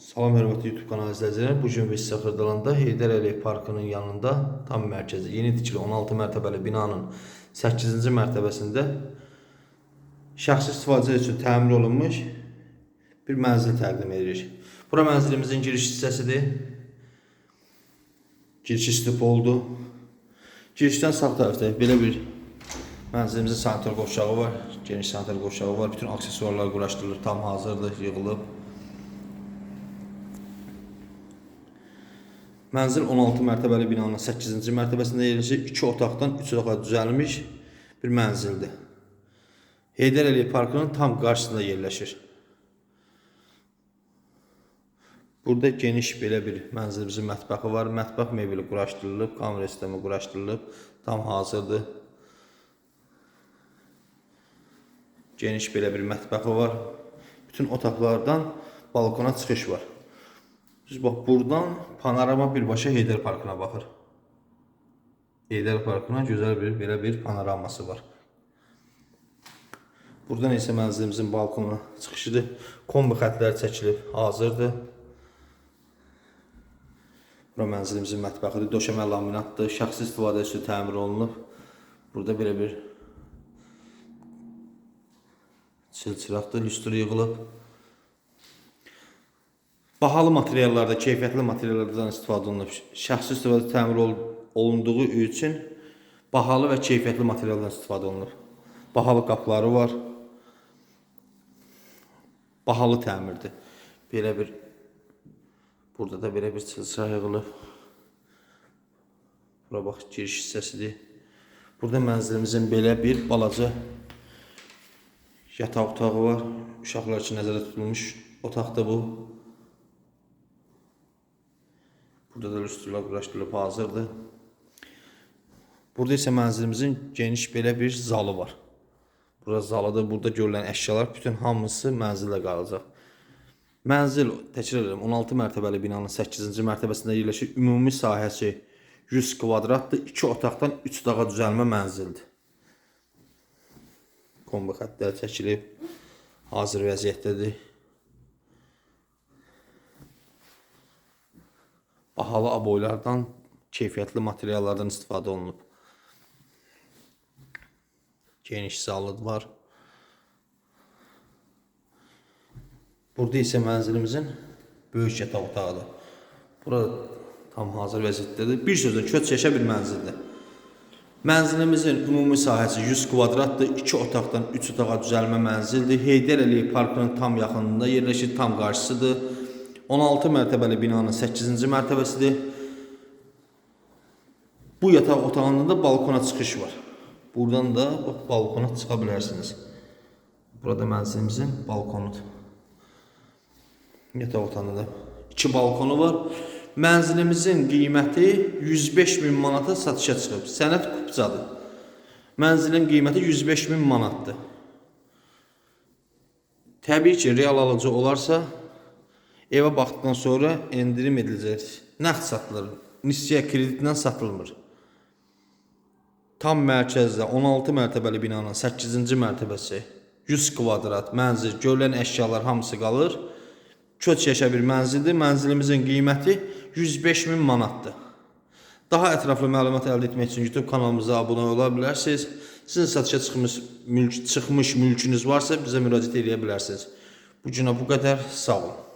Salam hörmətli YouTube kanalı izləyiciləri. Bu gün biz Səxirdalanda Heydər Əliyev Parkının yanında tam mərkəzi yeni tikili 16 mərtəbəli binanın 8-ci mərtəbəsində şəxsi istifadə üçün təmir olunmuş bir mənzil təqdim edirik. Bura mənzilimizin giriş hissəsidir. Giriş istifa oldu. Girişdən sağ tərəfdə belə bir mənzilimizin sanitar qovşağı var. Geniş sanitar qovşağı var. Bütün aksesuarlar quraşdırılır, tam hazırdır, yığılıb. Mənzil 16 mərtəbəli binanın 8-ci mərtəbəsində yerləşir. 2 otaqdan 3 otağa düzəlmiş bir mənzildir. Heydər Əliyev Parkının tam qarşısında yerləşir. Burada geniş belə bir mənzilimizin mətbəxi var. Mətbəx mebeli quraşdırılıb, kamera sistemi quraşdırılıb, tam hazırdır. Geniş belə bir mətbəxi var. Bütün otaqlardan balkona çıxış var. Siz bax buradan panorama birbaşa Heydər Parkına baxır. Heydər Parkına gözəl bir belə bir panoraması var. Buradan isə mənzilimizin balkonuna çıxışıdır. Kombi xətləri çəkilib, hazırdır. Bura mənzilimizin mətbəxidir. Döşəmə laminatdır. Şəxsi istifadə üçün təmir olunub. Burada belə bir çilçıraqdır, lüstr yığılıb. Bahalı materiallarda, keyfiyyətli materiallardan istifadə olunub. Şəxsi istifadə təmir ol olunduğu üçün bahalı və keyfiyyətli materialdan istifadə olunub. Bahalı qapıları var. Bahalı təmirdir. Belə bir burada da belə bir çılçıraq yığılıb. Bura bax giriş hissəsidir. Burada mənzilimizin belə bir balaca yataq otağı var. Uşaqlar üçün nəzərdə tutulmuş otaqdır bu. Burada da lüstrlər quraşdırılıb hazırdır. Burada isə mənzilimizin geniş belə bir zalı var. Burada zalıdır. Burada görülən əşyalar bütün hamısı mənzildə qalacaq. Mənzil, təkrar edirəm, 16 mərtəbəli binanın 8-ci mərtəbəsində yerləşir. Ümumi sahəsi 100 kvadratdır. 2 otaqdan 3 otağa düzəlmə mənzildir. Kombi xəttləri çəkilib. Hazır vəziyyətdədir. Bahalı aboylardan, keyfiyyətli materiallardan istifadə olunub. Geniş zalı var. Burada isə mənzilimizin böyük yataq otağıdır. Burada tam hazır vəziyyətdədir. Bir sözlə köç yaşa bir mənzildir. Mənzilimizin ümumi sahəsi 100 kvadratdır. 2 otaqdan 3 otağa düzəlmə mənzildir. Heydər Əliyev parkının tam yaxınlığında yerləşir, tam qarşısıdır. 16 mərtəbəli binanın 8-ci mərtəbəsidir. Bu yataq otağında da balkona çıxış var. Buradan da bax, balkona çıxa bilərsiniz. Burada mənzilimizin balkonudur. Yataq otağında da iki balkonu var. Mənzilimizin qiyməti 105 min manata satışa çıxıb. Sənəd kupcadır. Mənzilin qiyməti 105 min manatdır. Təbii ki, real alıcı olarsa evə baxdıqdan sonra endirim ediləcək. Nəqd satılır. Nisyə kreditlə satılmır. Tam mərkəzdə 16 mərtəbəli binanın 8-ci mərtəbəsi 100 kvadrat mənzil, görülən əşyalar hamısı qalır. Köç yaşa bir mənzildir. Mənzilimizin qiyməti 105 min manatdır. Daha ətraflı məlumat əldə etmək üçün YouTube kanalımıza abunə ola bilərsiniz. Sizin satışa çıxmış mülk çıxmış mülkünüz varsa bizə müraciət edə bilərsiniz. Bu günə bu qədər. Sağ olun.